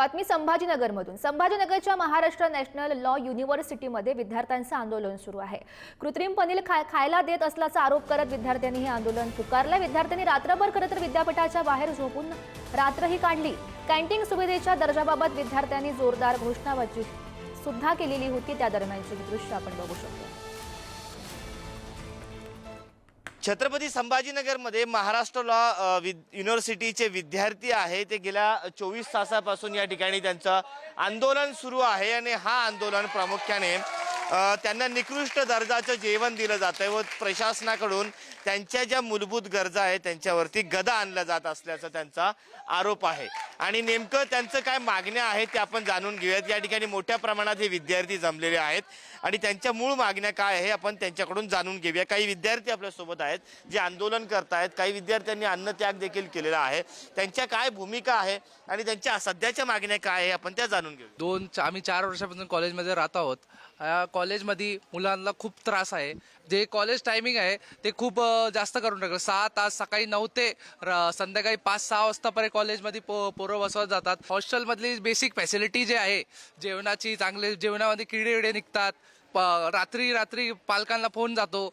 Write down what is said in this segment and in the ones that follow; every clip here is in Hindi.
बातमी संभाजीनगरमधून. संभाजीनगरच्या महाराष्ट्र नॅशनल लॉ युनिव्हर्सिटीमध्ये विद्यार्थ्यांचं आंदोलन सुरू आहे. कृत्रिम पनीर खाय खायला देत असल्याचा आरोप करत विद्यार्थ्यांनी हे आंदोलन पुकारलं. विद्यार्थ्यांनी रात्रभर खरं तर विद्यापीठाच्या बाहेर झोपून रात्रही काढली. कॅन्टीन सुविधेच्या दर्जाबाबत विद्यार्थ्यांनी जोरदार घोषणाबाजी सुद्धा केलेली होती. त्या दरम्यानची दृश्य आपण बघू शकतो. छत्रपती संभाजीनगरमध्ये महाराष्ट्र लॉ विद- युनिव्हर्सिटीचे विद्यार्थी आहे ते गेल्या चोवीस तासापासून या ठिकाणी त्यांचं आंदोलन सुरू आहे आणि हा आंदोलन प्रामुख्याने त्यांना निकृष्ट दर्जाचं जेवण दिलं जातं व प्रशासनाकडून त्यांच्या ज्या मूलभूत गरजा आहेत त्यांच्यावरती गदा आणला जात असल्याचा त्यांचा आरोप आहे. आणि नेमकं त्यांचं काय मागण्या आहेत ते आपण जाणून घेऊयात. या ठिकाणी मोठ्या प्रमाणात हे विद्यार्थी जमलेले आहेत आणि त्यांच्या मूळ मागण्या काय आहे आपण त्यांच्याकडून जाणून घेऊया. काही विद्यार्थी आपल्यासोबत आहेत जे आंदोलन करतायत. काही विद्यार्थ्यांनी अन्नत्याग देखील केलेला आहे. त्यांच्या काय भूमिका आहे आणि त्यांच्या सध्याच्या मागण्या काय आहे आपण त्या जाणून घेऊ दोन आम्ही चार वर्षापासून कॉलेजमध्ये राहत आहोत. या कॉलेजमध्ये मुलांना खूप त्रास आहे. जे कॉलेज टायमिंग आहे ते खूप जास्त करून टाकलं. सहा तास सकाळी नऊ ते र- संध्याकाळी पाच सहा वाजतापर्यंत कॉलेजमध्ये पो पोरं बसवत जातात. हॉस्टेलमधली बेसिक फॅसिलिटी जे आहे जेवणाची चांगले जेवणामध्ये किडे विडे निघतात. प- रात्री रात्री पालकांना फोन जातो.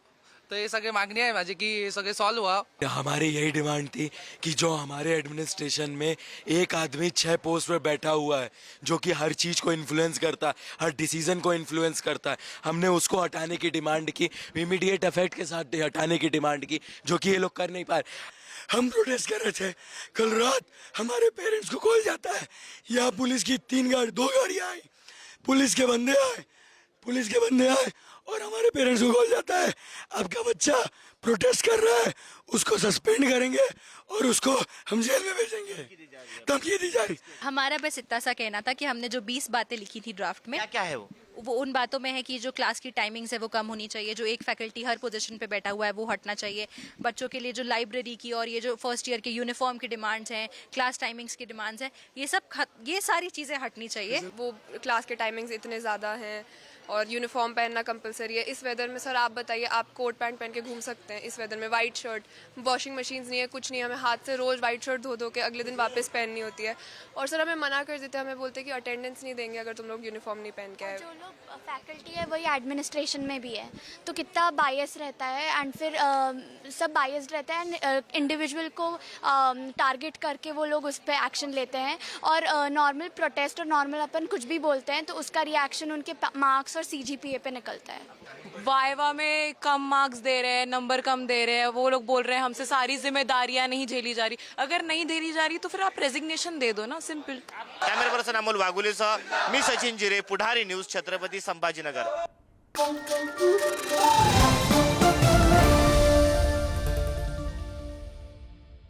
तर हे सगळे मागणी आहे माझी की हे सगळे सॉल्व्ह व्हा हमारी यही डिमांड थी कि जो हमारे एडमिनिस्ट्रेशन में एक आदमी छह पोस्ट पर बैठा हुआ है, जो कि हर चीज़ को इन्फ्लुएंस करता है, हर डिसीज़न को इन्फ्लुएंस करता है। हमने उसको हटाने की डिमांड की इमीडिएट इफ़ेक्ट के साथ हटाने की डिमांड की, जो कि ये लोग कर नहीं पाए। हम प्रोटेस्ट कर रहे थे, कल रात हमारे पेरेंट्स को कॉल जाता है, यहाँ पुलिस की तीन गाड़ी, दो गाड़ियाँ आई, पुलिस के बंदे आए पुलिस के बंदे आए और हमारे पेरेंट्स को कॉल जाता है। आपका बच्चा प्रोटेस्ट कर रहा है उसको सस्पेंड करेंगे और उसको हम जेल में भेजेंगे। धमकी दी जा रही हमारा बस इतना सा कहना था कि हमने जो 20 बातें लिखी थी ड्राफ्ट में क्या क्या है वो? वो उन बातों में है कि जो क्लास की टाइमिंग्स है वो कम होनी चाहिए जो एक फैकल्टी हर पोजीशन पे बैठा हुआ है वो हटना चाहिए। बच्चों के लिए जो लाइब्रेरी की और ये जो फ़र्स्ट ईयर के यूनिफॉर्म की डिमांड्स हैं क्लास टाइमिंग्स की डिमांड्स हैं ये सब ये सारी चीज़ें हटनी चाहिए। वो क्लास के टाइमिंग्स इतने ज़्यादा हैं और यूनिफॉर्म पहनना कंपलसरी है। इस वेदर में सर आप बताइए आप कोट पैंट पहन के घूम सकते हैं? इस वेदर में वाइट शर्ट वॉशिंग मशीन नहीं है कुछ नहीं है। हमें हाथ से रोज़ वाइट शर्ट धो धो के अगले दिन वापस पहननी होती है। और सर हमें मना कर देते हैं हमें बोलते हैं कि अटेंडेंस नहीं देंगे अगर तुम लोग यूनिफॉर्म नहीं पहन के आए जो लोग फैकल्टी है वही एडमिनिस्ट्रेशन में भी है। तो कितना बायस रहता है एंड फिर अ, सब बायस रहता है एंड इंडिविजुअल को टारगेट करके वो लोग उस पर एक्शन लेते हैं। और नॉर्मल प्रोटेस्ट और नॉर्मल अपन कुछ भी बोलते हैं तो उसका रिएक्शन उनके मार्क्स और सी पे निकलता है। वाइवा में कम मार्क्स दे रहे हैं नंबर कम दे रहे हैं वो लोग बोल रहे हैं हमसे सारी जिम्मेदारियाँ नहीं झेली जा रही। अगर नहीं झेली जा रही तो फिर आप रेजिग्नेशन दे दो ना simple camera person Amol Wagule सह मी सचिन जिरे पुढारी न्यूज़ छत्रपति संभाजीनगर।